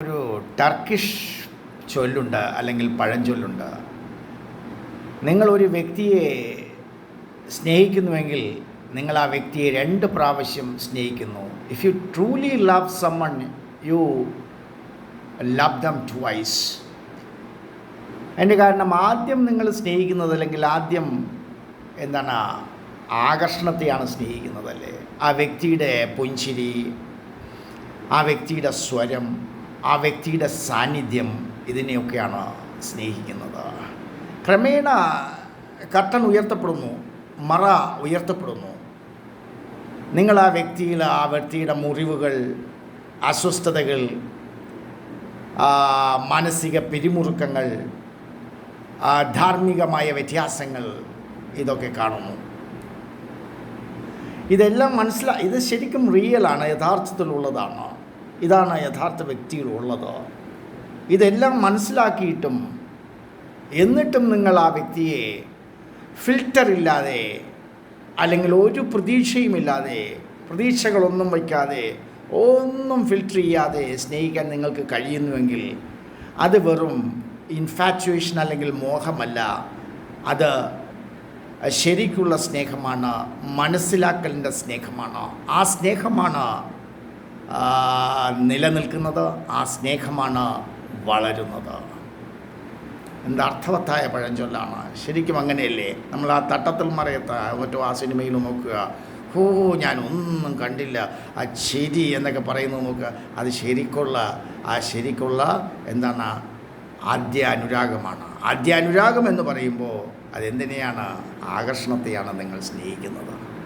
ഒരു ടർക്കിഷ് ചൊല്ലുണ്ട് അല്ലെങ്കിൽ പഴഞ്ചൊല്ലുണ്ട് നിങ്ങളൊരു വ്യക്തിയെ സ്നേഹിക്കുന്നുവെങ്കിൽ നിങ്ങൾ ആ വ്യക്തിയെ രണ്ട് പ്രാവശ്യം സ്നേഹിക്കുന്നു. If you truly love someone you love them twice അതിന്റെ കാരണം ആദ്യം നിങ്ങൾ സ്നേഹിക്കുന്നത് അല്ലെങ്കിൽ ആദ്യം എന്താണ് ആകർഷണത്തെയാണ് സ്നേഹിക്കുന്നതല്ലേ ആ വ്യക്തിയുടെ പുഞ്ചിരി ആ വ്യക്തിയുടെ സ്വരം ആ വ്യക്തിയുടെ സാന്നിധ്യം ഇതിനെയൊക്കെയാണ് സ്നേഹിക്കുന്നത്. ക്രമേണ കർട്ടൻ ഉയർത്തപ്പെടുന്നു മറ ഉയർത്തപ്പെടുന്നു. നിങ്ങൾ ആ വ്യക്തിയിൽ ആ വ്യക്തിയുടെ മുറിവുകൾ അസ്വസ്ഥതകൾ മാനസിക പിരിമുറുക്കങ്ങൾ ധാർമ്മികമായ വ്യത്യാസങ്ങൾ ഇതൊക്കെ കാണുന്നു. ഇതെല്ലാം മനസ്സിലാ ഇത് ശരിക്കും റിയലാണ് യഥാർത്ഥത്തിലുള്ളതാണ്. ഇതാണ് യഥാർത്ഥ വ്യക്തിയിലുള്ളത്. ഇതെല്ലാം മനസ്സിലാക്കിയിട്ടും എന്നിട്ടും നിങ്ങൾ ആ വ്യക്തിയെ ഫിൽറ്റർ ഇല്ലാതെ അല്ലെങ്കിൽ ഒരു പ്രതീക്ഷയുമില്ലാതെ പ്രതീക്ഷകളൊന്നും വയ്ക്കാതെ ഒന്നും ഫിൽറ്റർ ചെയ്യാതെ സ്നേഹിക്കാൻ നിങ്ങൾക്ക് കഴിയുന്നുവെങ്കിൽ അത് വെറും ഇൻഫാച്വേഷൻ അല്ലെങ്കിൽ മോഹമല്ല. അത് ശരിക്കുള്ള സ്നേഹമാണ് മനസ്സിലാക്കലിന്റെ സ്നേഹമാണ്. ആ സ്നേഹമാണ് നിലനിൽക്കുന്നത് ആ സ്നേഹമാണ് വളരുന്നത്. എന്താ അർത്ഥവത്തായ പഴഞ്ചൊല്ലാണ്. ശരിക്കും അങ്ങനെയല്ലേ? നമ്മൾ ആ തട്ടത്തിൽ മറയത്ത മറ്റോ ആ സിനിമയിൽ നോക്കുക. ഓ ഞാൻ ഒന്നും കണ്ടില്ല. ആ ശരി എന്നൊക്കെ പറയുന്നത് നോക്കുക. അത് ശരിക്കുള്ള ആ ശരിക്കുള്ള എന്താണ്? ആദ്യ അനുരാഗമാണ്. ആദ്യ അനുരാഗം എന്ന് പറയുമ്പോൾ അതെന്തിനെയാണ്? ആകർഷണത്തെയാണ് നിങ്ങൾ സ്നേഹിക്കുന്നത്.